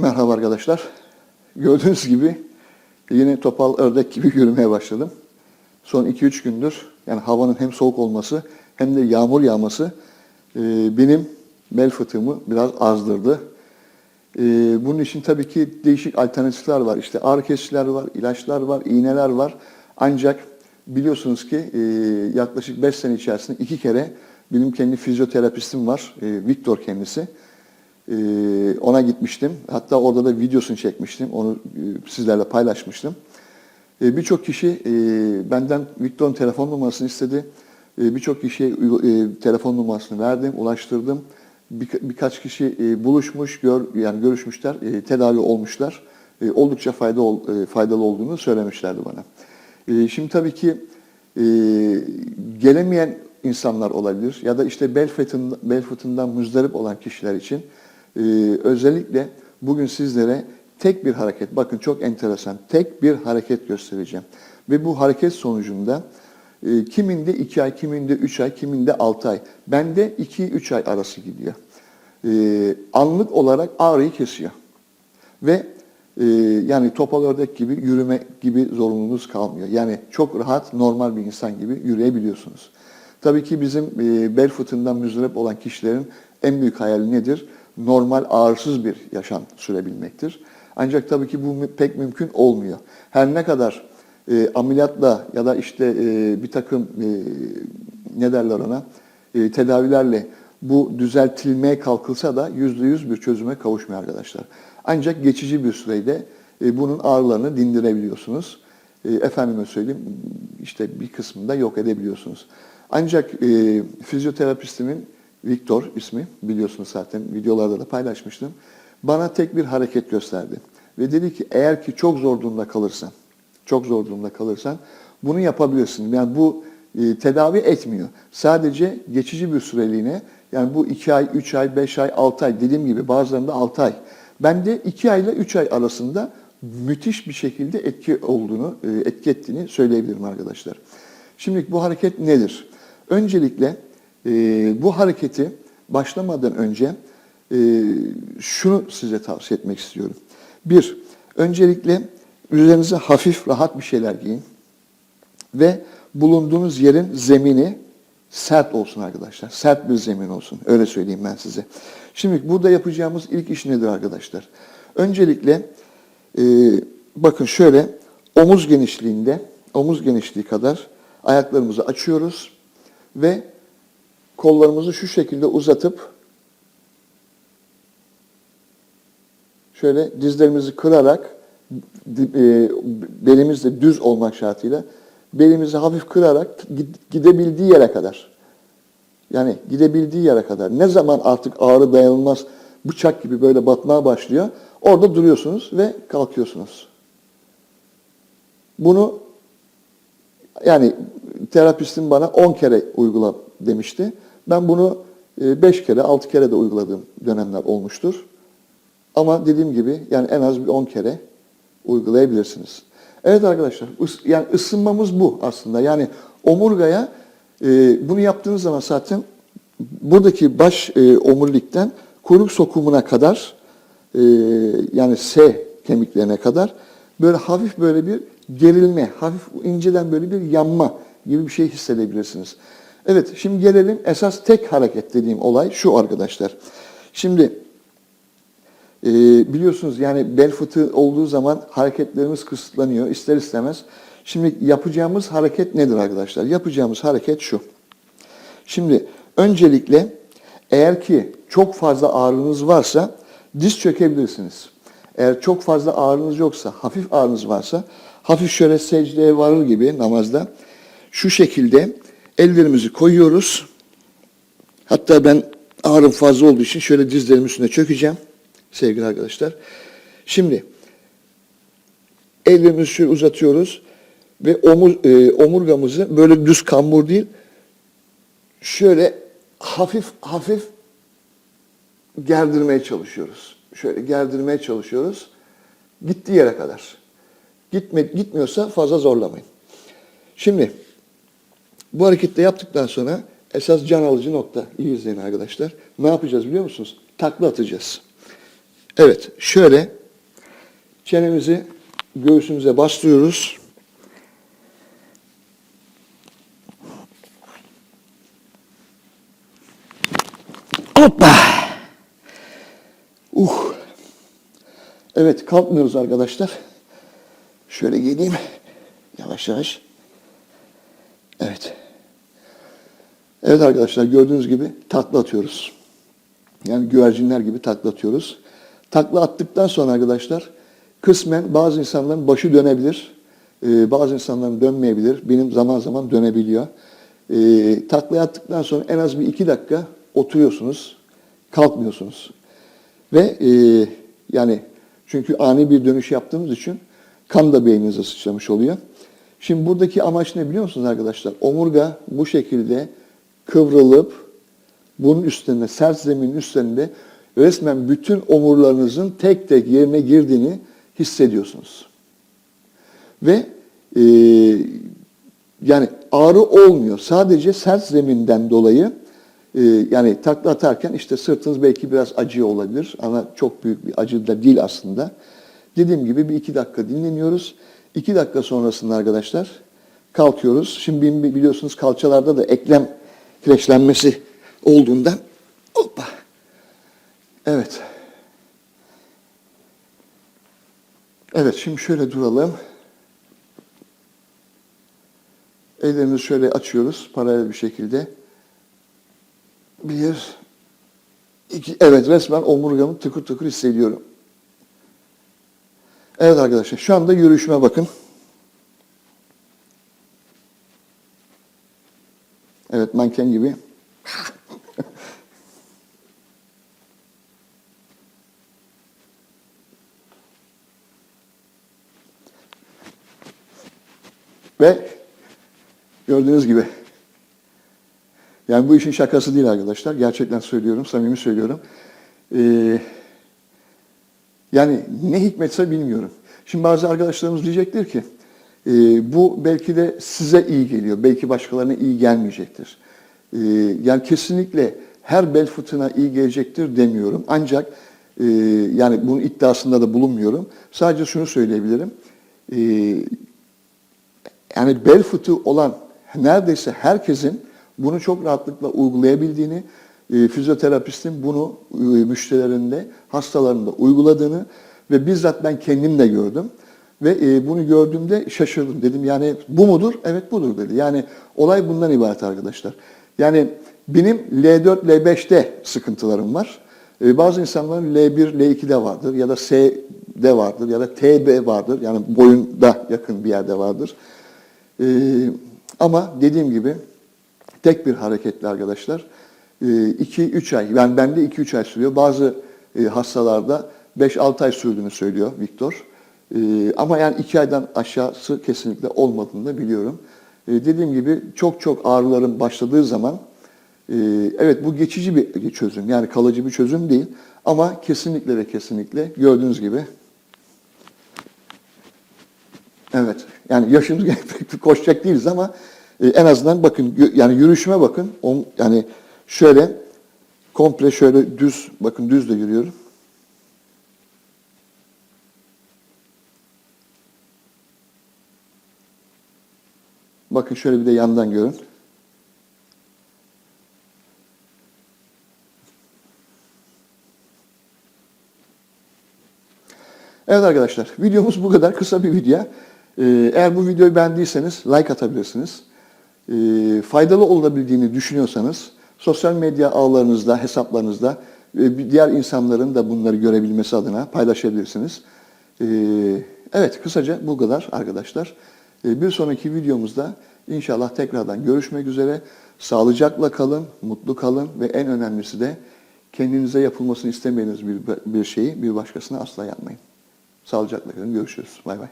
Merhaba arkadaşlar. Gördüğünüz gibi yine topal ördek gibi yürümeye başladım. Son 2-3 gündür yani havanın hem soğuk olması hem de yağmur yağması e, benim bel fıtığımı biraz azdırdı. E, bunun için tabii ki değişik alternatifler var. İşte ağrı kesiciler var, ilaçlar var, iğneler var. Ancak biliyorsunuz ki e, yaklaşık 5 sene içerisinde iki kere benim kendi fizyoterapistim var. E, Viktor kendisi. Ee, ona gitmiştim. Hatta orada da videosunu çekmiştim. Onu e, sizlerle paylaşmıştım. Ee, Birçok kişi e, benden Victor'un telefon numarasını istedi. Ee, Birçok kişiye e, telefon numarasını verdim, ulaştırdım. Bir- birkaç kişi e, buluşmuş, gör, yani görüşmüşler, e, tedavi olmuşlar. E, oldukça fayda ol- e, faydalı olduğunu söylemişlerdi bana. E, şimdi tabii ki e, gelemeyen insanlar olabilir ya da işte bel fıtığından, bel fıtığından müzdarip olan kişiler için e, özellikle bugün sizlere tek bir hareket, bakın çok enteresan, tek bir hareket göstereceğim. Ve bu hareket sonucunda e, kiminde 2 ay, kiminde 3 ay, kiminde 6 ay, bende 2-3 ay arası gidiyor. E, anlık olarak ağrıyı kesiyor. Ve e, yani topal ördek gibi yürüme gibi zorunluluğunuz kalmıyor. Yani çok rahat normal bir insan gibi yürüyebiliyorsunuz. Tabii ki bizim e, bel fıtığından müzdarip olan kişilerin en büyük hayali nedir? Normal ağırsız bir yaşam sürebilmektir. Ancak tabii ki bu pek mümkün olmuyor. Her ne kadar e, ameliyatla ya da işte e, bir takım e, ne derler ona e, tedavilerle bu düzeltilmeye kalkılsa da yüzde yüz bir çözüme kavuşmuyor arkadaşlar. Ancak geçici bir sürede e, bunun ağrılarını dindirebiliyorsunuz. E, efendime söyleyeyim işte bir kısmını da yok edebiliyorsunuz. Ancak e, fizyoterapistimin Viktor ismi biliyorsunuz zaten videolarda da paylaşmıştım. Bana tek bir hareket gösterdi. Ve dedi ki eğer ki çok zor durumda kalırsan, çok zor durumda kalırsan bunu yapabilirsin. Yani bu e, tedavi etmiyor. Sadece geçici bir süreliğine yani bu 2 ay, 3 ay, 5 ay, 6 ay dediğim gibi bazılarında 6 ay. Bende 2 ay ile 3 ay arasında müthiş bir şekilde etki olduğunu, e, etki ettiğini söyleyebilirim arkadaşlar. Şimdi bu hareket nedir? Öncelikle e, bu hareketi başlamadan önce e, şunu size tavsiye etmek istiyorum. Bir, öncelikle üzerinize hafif, rahat bir şeyler giyin ve bulunduğunuz yerin zemini sert olsun arkadaşlar. Sert bir zemin olsun. Öyle söyleyeyim ben size. Şimdi burada yapacağımız ilk iş nedir arkadaşlar? Öncelikle e, bakın şöyle omuz genişliğinde, omuz genişliği kadar ayaklarımızı açıyoruz ve kollarımızı şu şekilde uzatıp şöyle dizlerimizi kırarak e, belimiz de düz olmak şartıyla belimizi hafif kırarak gid- gidebildiği yere kadar yani gidebildiği yere kadar ne zaman artık ağrı dayanılmaz bıçak gibi böyle batmaya başlıyor orada duruyorsunuz ve kalkıyorsunuz. Bunu yani terapistim bana 10 kere uygula demişti. Ben bunu 5 kere, 6 kere de uyguladığım dönemler olmuştur. Ama dediğim gibi yani en az bir 10 kere uygulayabilirsiniz. Evet arkadaşlar, yani ısınmamız bu aslında. Yani omurgaya e, bunu yaptığınız zaman zaten buradaki baş e, omurilikten kuyruk sokumuna kadar e, yani S kemiklerine kadar böyle hafif böyle bir gerilme, hafif inceden böyle bir yanma gibi bir şey hissedebilirsiniz. Evet, şimdi gelelim esas tek hareket dediğim olay şu arkadaşlar. Şimdi ee, biliyorsunuz yani bel fıtığı olduğu zaman hareketlerimiz kısıtlanıyor ister istemez. Şimdi yapacağımız hareket nedir arkadaşlar? Yapacağımız hareket şu. Şimdi öncelikle eğer ki çok fazla ağrınız varsa diz çökebilirsiniz. Eğer çok fazla ağrınız yoksa, hafif ağrınız varsa hafif şöyle secdeye varır gibi namazda şu şekilde ellerimizi koyuyoruz. Hatta ben ağrım fazla olduğu için şöyle dizlerimin üstüne çökeceğim sevgili arkadaşlar. Şimdi ellerimizi şöyle uzatıyoruz ve omur, e, omurgamızı böyle düz kambur değil şöyle hafif hafif gerdirmeye çalışıyoruz. Şöyle gerdirmeye çalışıyoruz. Gittiği yere kadar. Gitme, gitmiyorsa fazla zorlamayın. Şimdi bu harekette yaptıktan sonra esas can alıcı nokta. İyi izleyin arkadaşlar. Ne yapacağız biliyor musunuz? Takla atacağız. Evet, şöyle çenemizi göğsümüze bastırıyoruz. Hoppa! Uh! Evet, kalkmıyoruz arkadaşlar. Şöyle geleyim. Yavaş yavaş. Evet. Evet arkadaşlar gördüğünüz gibi takla atıyoruz. Yani güvercinler gibi takla atıyoruz. Takla attıktan sonra arkadaşlar kısmen bazı insanların başı dönebilir. Ee, bazı insanların dönmeyebilir. Benim zaman zaman dönebiliyor. Ee, takla attıktan sonra en az bir iki dakika oturuyorsunuz. Kalkmıyorsunuz. Ve e, yani çünkü ani bir dönüş yaptığımız için kan da beyninize sıçramış oluyor. Şimdi buradaki amaç ne biliyor musunuz arkadaşlar? Omurga bu şekilde kıvrılıp bunun üstünde, sert zeminin üstünde resmen bütün omurlarınızın tek tek yerine girdiğini hissediyorsunuz. Ve e, yani ağrı olmuyor. Sadece sert zeminden dolayı e, yani takla atarken işte sırtınız belki biraz acıyor olabilir ama çok büyük bir acı da değil aslında. Dediğim gibi bir iki dakika dinleniyoruz. İki dakika sonrasında arkadaşlar kalkıyoruz. Şimdi biliyorsunuz kalçalarda da eklem kireçlenmesi olduğundan hoppa. Evet. Evet şimdi şöyle duralım. Ellerimizi şöyle açıyoruz paralel bir şekilde. Bir, iki, evet resmen omurgamı tıkır tıkır hissediyorum. Evet arkadaşlar şu anda yürüyüşüme bakın. Evet manken gibi. Ve gördüğünüz gibi yani bu işin şakası değil arkadaşlar. Gerçekten söylüyorum, samimi söylüyorum. Ee, yani ne hikmetse bilmiyorum. Şimdi bazı arkadaşlarımız diyecektir ki e, bu belki de size iyi geliyor, belki başkalarına iyi gelmeyecektir. E, yani kesinlikle her bel fıtığına iyi gelecektir demiyorum. Ancak e, yani bunun iddiasında da bulunmuyorum. Sadece şunu söyleyebilirim. E, yani bel fıtığı olan neredeyse herkesin bunu çok rahatlıkla uygulayabildiğini, e, fizyoterapistin bunu e, müşterilerinde, hastalarında uyguladığını ve bizzat ben kendim de gördüm. Ve e, bunu gördüğümde şaşırdım. Dedim yani bu mudur? Evet budur dedi. Yani olay bundan ibaret arkadaşlar. Yani benim L4, L5'te sıkıntılarım var. E, bazı insanların L1, L2'de vardır ya da S'de vardır ya da TB vardır. Yani boyunda yakın bir yerde vardır. E, ama dediğim gibi tek bir hareketli arkadaşlar 2-3 ay, yani bende 2-3 ay sürüyor. Bazı e, hastalarda 5-6 ay sürdüğünü söylüyor Viktor. E, ama yani 2 aydan aşağısı kesinlikle olmadığını da biliyorum. E, dediğim gibi çok çok ağrılarım başladığı zaman evet bu geçici bir çözüm yani kalıcı bir çözüm değil. Ama kesinlikle ve kesinlikle gördüğünüz gibi Evet. Yani yaşımız pek koşacak değiliz ama e, en azından bakın yani yürüyüşüme bakın. On, yani şöyle komple şöyle düz bakın düz de yürüyorum. Bakın şöyle bir de yandan görün. Evet arkadaşlar videomuz bu kadar kısa bir video. Ee, eğer bu videoyu beğendiyseniz like atabilirsiniz. Ee, faydalı olabildiğini düşünüyorsanız sosyal medya ağlarınızda, hesaplarınızda e, diğer insanların da bunları görebilmesi adına paylaşabilirsiniz. Ee, evet kısaca bu kadar arkadaşlar. Bir sonraki videomuzda inşallah tekrardan görüşmek üzere. Sağlıcakla kalın, mutlu kalın ve en önemlisi de kendinize yapılmasını istemediğiniz bir, bir şeyi bir başkasına asla yapmayın. Sağlıcakla kalın. Görüşürüz. Bay bay.